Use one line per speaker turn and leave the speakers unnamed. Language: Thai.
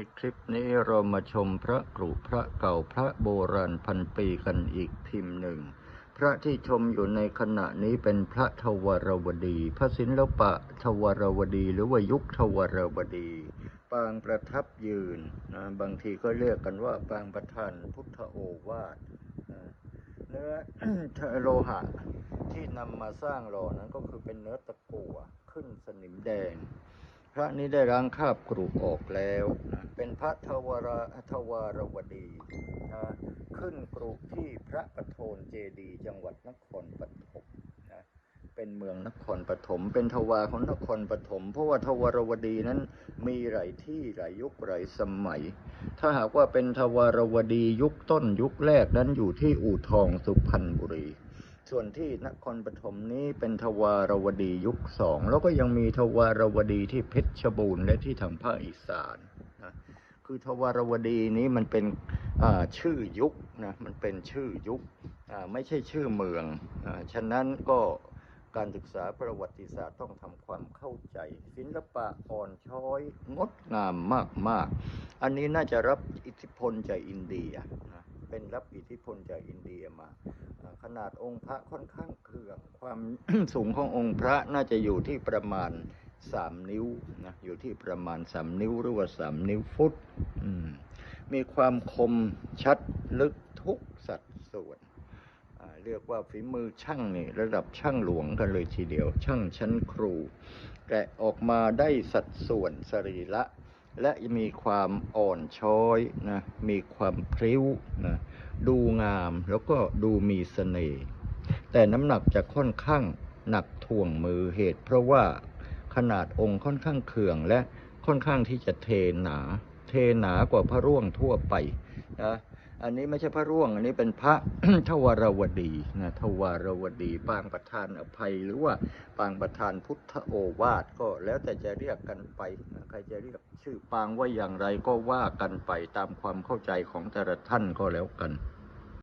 ในคลิปนี้เรามาชมพระกรุพระเก่าพระโบราณพันปีกันอีกพิมพ์หนึ่ง พระที่ชมอยู่ในขณะนี้เป็นพระทวรวดี พระศิลปะทวรวดี หรือว่ายุคทวรวดี ปางประทับยืนนะบางทีก็เรียกกันว่าปางประธานพุทธโอวาทเนื้อโลหะที่นำมาสร้างหล่อนั้นก็คือเป็นเนื้อตะกั่วขึ้นสนิมแดง พระนี้ได้ล้างคาบกรุออกแล้วนะเป็นพระทวรทวารวดีนะขึ้นกรุที่พระประโทนเจดีย์จังหวัดนครปฐมนะเป็นเมืองนครปฐมเป็นทวารของนครปฐมเพราะว่าทวารวดีนั้นมีหลายที่หลายยุคหลายสมัย ถ้าหากว่าเป็นทวารวดียุคต้นยุคแรกนั้นอยู่ที่อู่ทองสุพรรณบุรี ส่วนที่นครปฐมนี้เป็นทวารวดียุคสองแล้วก็ยังมีทวารวดีที่เพชรบูรณ์และที่ทางภาคอีสานนะคือทวารวดีนี้มันเป็นชื่อยุคนะมันเป็นชื่อยุคไม่ใช่ชื่อเมืองอฉะนั้นก็การศึกษาประวัติศาสตร์ต้องทำความเข้าใจ ศิลปะอ่อนช้อยงดงามมาก ๆ อันนี้น่าจะรับอิทธิพลจากอินเดียนะเป็นรับอิทธิพลจากอินเดีย นาดองค์พระค่อนข้างเครื่องความสูงขององค์พระน่าจะอยู่ที่ประมาณสามนิ้วนะอยู่ที่ประมาณสามนิ้วหรือว่าสามนิ้วฟุตมมีความคมชัดลึกทุกสัดส่วน เรียกว่าฝีมือช่างนี่ระดับช่างหลวงกันเลยทีเดียว ช่างชั้นครู แกะออกมาได้สัดส่วนสรีระ และมีความอ่อนช้อยนะ มีความพริ้วนะ ดูงามแล้วก็ดูมีเสน่ห์ แต่น้ำหนักจะค่อนข้างหนักถ่วงมือเหตุ เพราะว่าขนาดองค์ค่อนข้างเขื่องและค่อนข้างที่จะเทหนา เทหนากว่าพระร่วงทั่วไปนะ อันนี้ไม่ใช่พระร่วง อันนี้เป็นพระทวารวดีนะทวารวดี ปางประธานอภัย หรือว่าปางประธานพุทธโอวาทก็แล้วแต่จะเรียกกันไปนะใครจะเรียกชื่อปางว่าอย่างไรก็ว่ากันไปตามความเข้าใจของแต่ละท่านก็แล้วกัน